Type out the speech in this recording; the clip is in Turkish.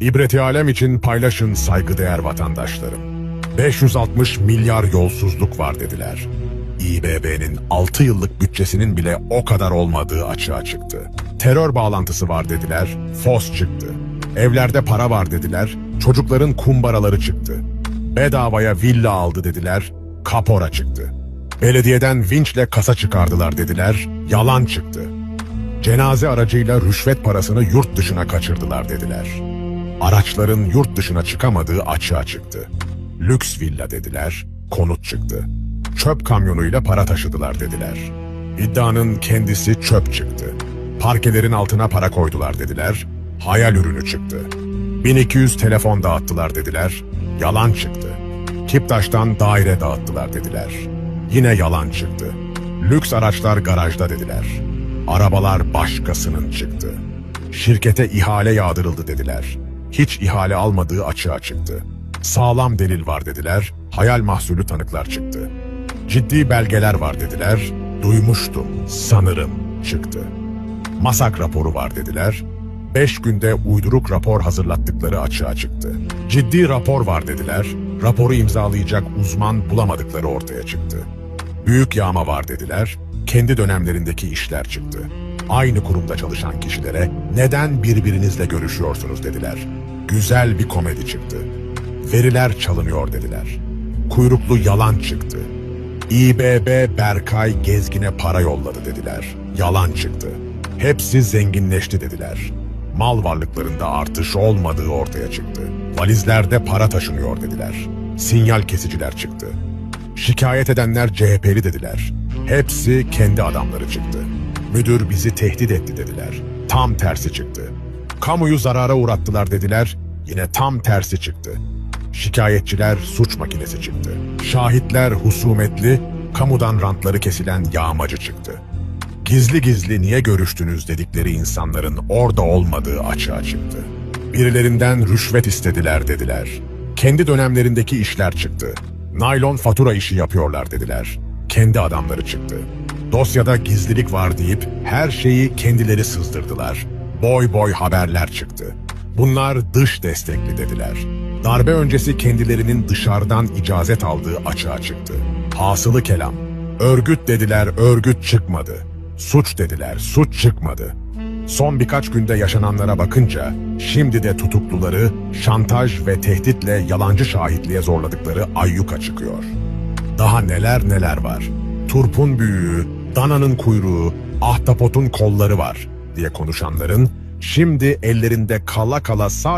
İbreti alem için paylaşın saygıdeğer vatandaşlarım. 560 milyar yolsuzluk var dediler. İBB'nin 6 yıllık bütçesinin bile o kadar olmadığı açığa çıktı. Terör bağlantısı var dediler, fos çıktı. Evlerde para var dediler, çocukların kumbaraları çıktı. Bedavaya villa aldı dediler, kapora çıktı. Belediyeden vinçle kasa çıkardılar dediler, yalan çıktı. Cenaze aracıyla rüşvet parasını yurt dışına kaçırdılar dediler. Araçların yurt dışına çıkamadığı açığa çıktı. Lüks villa dediler, konut çıktı. Çöp kamyonuyla para taşıdılar dediler. İddianın kendisi çöp çıktı. Parkelerin altına para koydular dediler, hayal ürünü çıktı. 1200 telefon dağıttılar dediler, yalan çıktı. Kiptaş'tan daire dağıttılar dediler. Yine yalan çıktı. Lüks araçlar garajda dediler. Arabalar başkasının çıktı. Şirkete ihale yağdırıldı dediler. Hiç ihale almadığı açığa çıktı. Sağlam delil var dediler. Hayal mahsulü tanıklar çıktı. Ciddi belgeler var dediler. Duymuştum, sanırım çıktı. Masak raporu var dediler. Beş günde uyduruk rapor hazırlattıkları açığa çıktı. Ciddi rapor var dediler. Raporu imzalayacak uzman bulamadıkları ortaya çıktı. Büyük yağma var dediler. Kendi dönemlerindeki işler çıktı. Aynı kurumda çalışan kişilere neden birbirinizle görüşüyorsunuz dediler. Güzel bir komedi çıktı. Veriler çalınıyor dediler. Kuyruklu yalan çıktı. İBB Berkay Gezgin'e para yolladı dediler. Yalan çıktı. Hepsi zenginleşti dediler. Mal varlıklarında artış olmadığı ortaya çıktı. Valizlerde para taşınıyor dediler. Sinyal kesiciler çıktı. Şikayet edenler CHP'li dediler. Hepsi kendi adamları çıktı. Müdür bizi tehdit etti dediler. Tam tersi çıktı. Kamuyu zarara uğrattılar dediler. Yine tam tersi çıktı. Şikayetçiler suç makinesi çıktı. Şahitler husumetli, kamudan rantları kesilen yağmacı çıktı. Gizli gizli niye görüştünüz dedikleri insanların orada olmadığı açığa çıktı. Birilerinden rüşvet istediler dediler. Kendi dönemlerindeki işler çıktı. Naylon fatura işi yapıyorlar dediler. Kendi adamları çıktı. Dosyada gizlilik var deyip her şeyi kendileri sızdırdılar. Boy boy haberler çıktı. Bunlar dış destekli dediler. Darbe öncesi kendilerinin dışarıdan icazet aldığı açığa çıktı. Hasılı kelam. Örgüt dediler, örgüt çıkmadı. Suç dediler, suç çıkmadı. Son birkaç günde yaşananlara bakınca şimdi de tutukluları şantaj ve tehditle yalancı şahitliğe zorladıkları ayyuka çıkıyor. Daha neler neler var. Turpun büyüğü, dananın kuyruğu, ahtapotun kolları var diye konuşanların şimdi ellerinde kala kala sadece